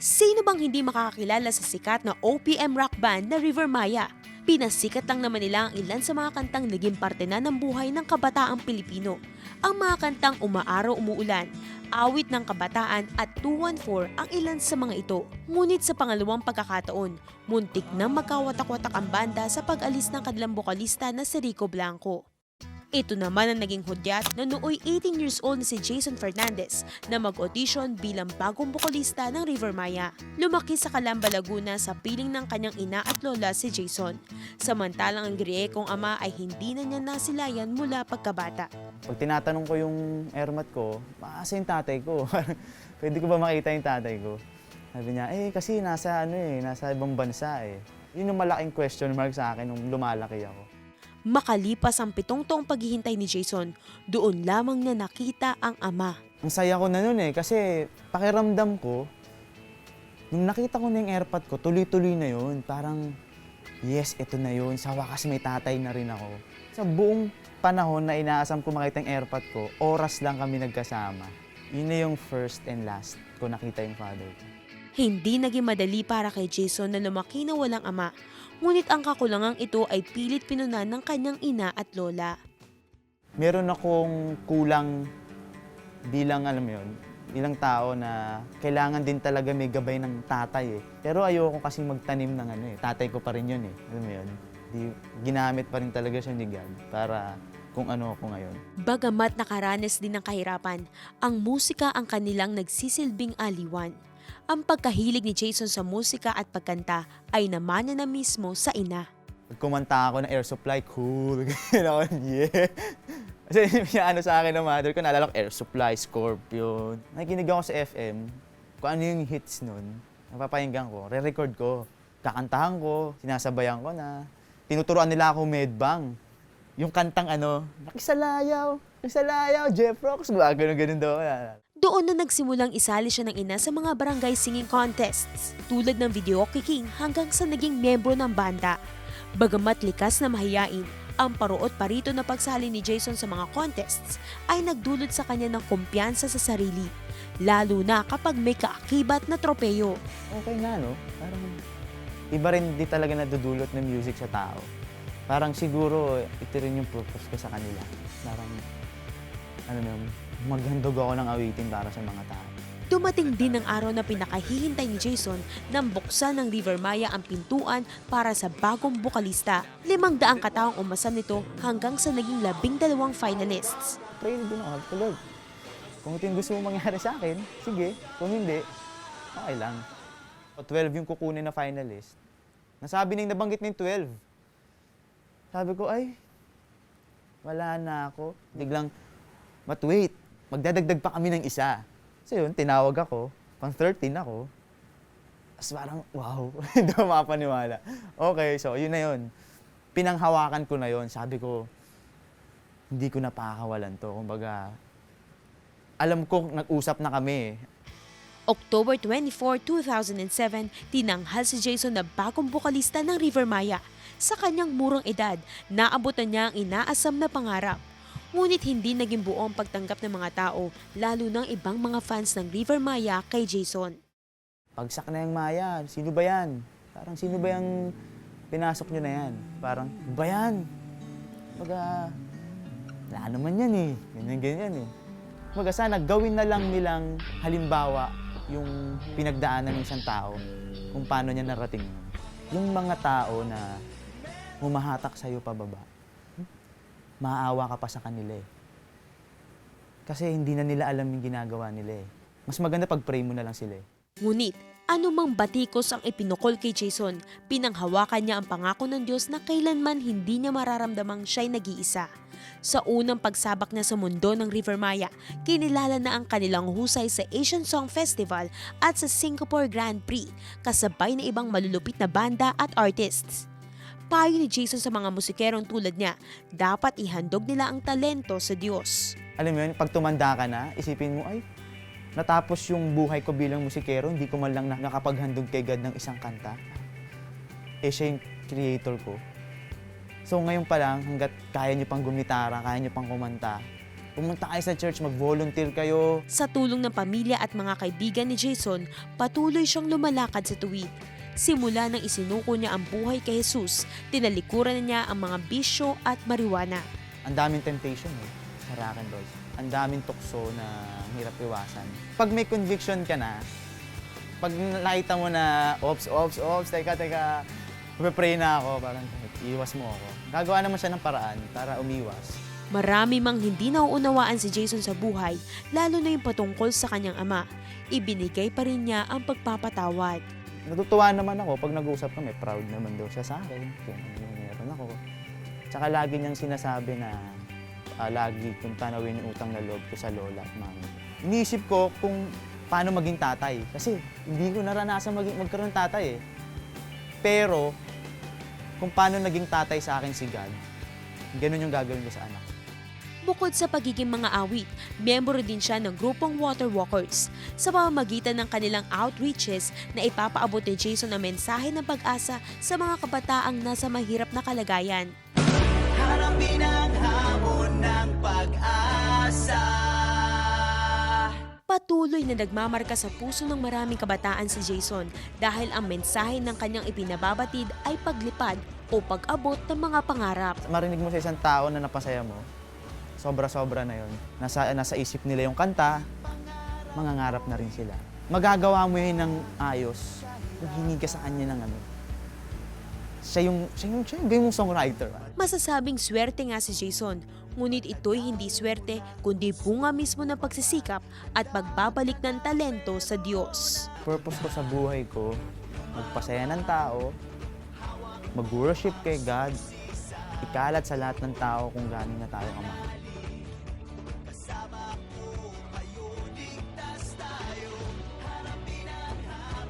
Sino bang hindi makakakilala sa sikat na OPM rock band na River Maya? Pinasikat lang naman nila ang ilan sa mga kantang naging parte na ng buhay ng kabataang Pilipino. Ang mga kantang Umaaraw Umuulan, Awit ng Kabataan at 214 ang ilan sa mga ito. Ngunit sa pangalawang pagkakataon, muntik na magkawatak-watak ang banda sa pag-alis ng kanilang bokalista na si Rico Blanco. Ito naman ang naging hudyat na nooy 18 years old na si Jason Fernandez na mag-audition bilang bagong bokalista ng River Maya. Lumaki sa Calamba, Laguna sa piling ng kanyang ina at lola si Jason. Samantalang ang Griekong ama ay hindi na niya nasilayan mula pagkabata. Pag tinatanong ko yung airmat ko, maasa yung tatay ko. Pwede ko ba makita yung tatay ko? Sabi niya, eh kasi nasa ano eh, nasa ibang bansa eh. Yun yung malaking question mark sa akin nung lumalaki ako. Makalipas ang pitong taong paghihintay ni Jason, doon lamang niya nakita ang ama. Ang saya ko na nun eh, kasi pakiramdam ko, nung nakita ko na yung airpod ko, tuloy-tuloy na yun. Parang, yes, ito na yun. Sa wakas may tatay na rin ako. Sa buong panahon na inaasam ko makita yung airpod ko, oras lang kami nagkasama. Yun na yung first and last ko nakita yung father ko. Hindi naging madali para kay Jason na lumaki na walang ama, ngunit ang kakulangang ito ay pilit pinunan ng kanyang ina at lola. meron akong kulang bilang, alam mo yun, bilang tao na kailangan din talaga may gabay ng tatay eh. Pero ayoko kasi magtanim ng ano eh. Tatay ko pa rin yun eh. Alam mo yun? Di, ginamit pa rin talaga siya ni God para kung ano ako ngayon. Bagamat nakaranas din ng kahirapan, ang musika ang kanilang nagsisilbing aliwan. Ang pagkahilig ni Jason sa musika at pagkanta ay namana na mismo sa ina. Kumanta ako ng air supply, cool. Ako, yeah. Kasi ano sa akin ng mother ko, naalala ko, air supply, scorpion. Nakikinig ako sa FM, kung ano yung hits nun, napapahinggan ko, re-record ko, kakantahan ko, sinasabayan ko na. Tinuturuan nila ako medbang. Yung kantang ano, nakisalayaw, nakisalayaw, Jeff Rocks, gano'n ganun daw. Doon na nagsimulang isali siya ng ina sa mga barangay singing contests, tulad ng video kicking hanggang sa naging miyembro ng banda. Bagamat likas na mahiyain, ang paruot parito na pagsali ni Jason sa mga contests ay nagdulot sa kanya ng kumpiyansa sa sarili, lalo na kapag may kaakibat na tropeyo. Okay na, no? Parang iba rin di talaga nadudulot ng music sa tao. Parang siguro, ito rin yung purpose ko sa kanila. Parang, ano nun, maghandog ako ng awitin para sa mga tao. Dumating din ang araw na pinakahihintay ni Jason nang buksan ng River Maya ang pintuan para sa bagong bukalista. Limang daang kataong umasam nito hanggang sa naging labing dalawang finalists. Pray din ako, tulog. Kung ito yung gusto mo mangyari sa akin, sige. Kung hindi, okay lang. O 12 yung kukunin na finalist. Nasabi nang nabanggit ng 12. Sabi ko, ay, wala na ako. Biglang, but wait, magdadagdag pa kami ng isa. So yun, tinawag ako, pang 13 ako. Tapos parang, wow, hindi ako makapaniwala. Okay, so yun na yun. Pinanghawakan ko na yun. Sabi ko, hindi ko na pakakawalan to. Kumbaga, alam ko nag-usap na kami. October 24, 2007, tinanghal si Jason na bagong bukalista ng River Maya. Sa kanyang murang edad, naabutan niya ang inaasam na pangarap. Ngunit hindi naging buo ang pagtanggap ng mga tao, lalo ng ibang mga fans ng River Maya kay Jason. Pagsak na yung Maya, sino ba yan? Parang sino ba yung pinasok nyo na yan? Parang, ba yan? Baga, wala naman yan eh. Ganyan, ganyan eh. Baga, sana gawin na lang nilang halimbawa yung pinagdaanan ng isang tao kung paano niya narating yun. Yung mga tao na humahatak sa'yo pababa, maaawa ka pa sa kanila eh. Kasi hindi na nila alam yung ginagawa nila eh. Mas maganda pag pray mo na lang sila eh. Ngunit, anumang batikos ang ipinukol kay Jason, pinanghawakan niya ang pangako ng Diyos na kailanman hindi niya mararamdamang siya'y nag-iisa. Sa unang pagsabak niya sa mundo ng River Maya, kinilala na ang kanilang husay sa Asian Song Festival at sa Singapore Grand Prix, kasabay na ibang malulupit na banda at artists. Payo ni Jason sa mga musikerong tulad niya, dapat ihandog nila ang talento sa Diyos. alam mo yun, pag tumanda ka na, isipin mo, ay, natapos yung buhay ko bilang musikero, hindi ko man lang na- nakapaghandog kay God ng isang kanta. Eh, siya yung creator ko. So ngayon pa lang, hanggat kaya niyo pang gumitara, kaya niyo pang kumanta, Pumunta kayo sa church, mag-volunteer kayo. Sa tulong ng pamilya at mga kaibigan ni Jason, patuloy siyang lumalakad sa tuwid. Simula nang isinuko niya ang buhay kay Jesus, tinalikuran na niya ang mga bisyo at marijuana. Ang daming temptation eh, sa rock and roll. Ang daming tukso na hirap iwasan. Pag may conviction ka na, pag nakita mo na, ops, ops, ops, teka, teka, pray na ako, parang iwas mo ako. Gagawa naman siya ng paraan para umiwas. Marami mang hindi nauunawaan si Jason sa buhay, lalo na yung patungkol sa kanyang ama. Ibinigay pa rin niya ang pagpapatawad. Natutuwa naman ako pag nag-uusap kami, proud naman daw siya sa akin, kung ano yung meron ako. Tsaka lagi niyang sinasabi na ah, lagi kung tanawin yung utang na loob ko sa lola at mami. Iniisip ko kung paano maging tatay. Kasi hindi ko naranasan maging, magkaroon tatay eh. Pero kung paano naging tatay sa akin si God, ganun yung gagawin ko sa anak. Bukod sa pagiging mga awit, miyembro din siya ng grupong Water Walkers. Sa pamamagitan ng kanilang outreaches na ipapaabot ni Jason ang mensahe ng pag-asa sa mga kabataang nasa mahirap na kalagayan. Harapin ang hamon ng pag-asa Patuloy na nagmamarka sa puso ng maraming kabataan si Jason dahil ang mensahe ng kanyang ipinababatid ay paglipad o pag-abot ng mga pangarap. marinig mo sa isang tao na napasaya mo, sobra-sobra na yon. Nasa, nasa isip nila yung kanta, mangangarap na rin sila. Magagawa mo yun ng ayos kung hinig ka sa kanya ng ano. Siya yung, siya yung, siya yung gawin mong songwriter. Masasabing swerte nga si Jason, ngunit ito'y hindi swerte kundi bunga mismo ng pagsisikap at pagbabalik ng talento sa Diyos. Purpose ko sa buhay ko, magpasaya ng tao, mag-worship kay God, ikalat sa lahat ng tao kung gaano na tayo kamahal.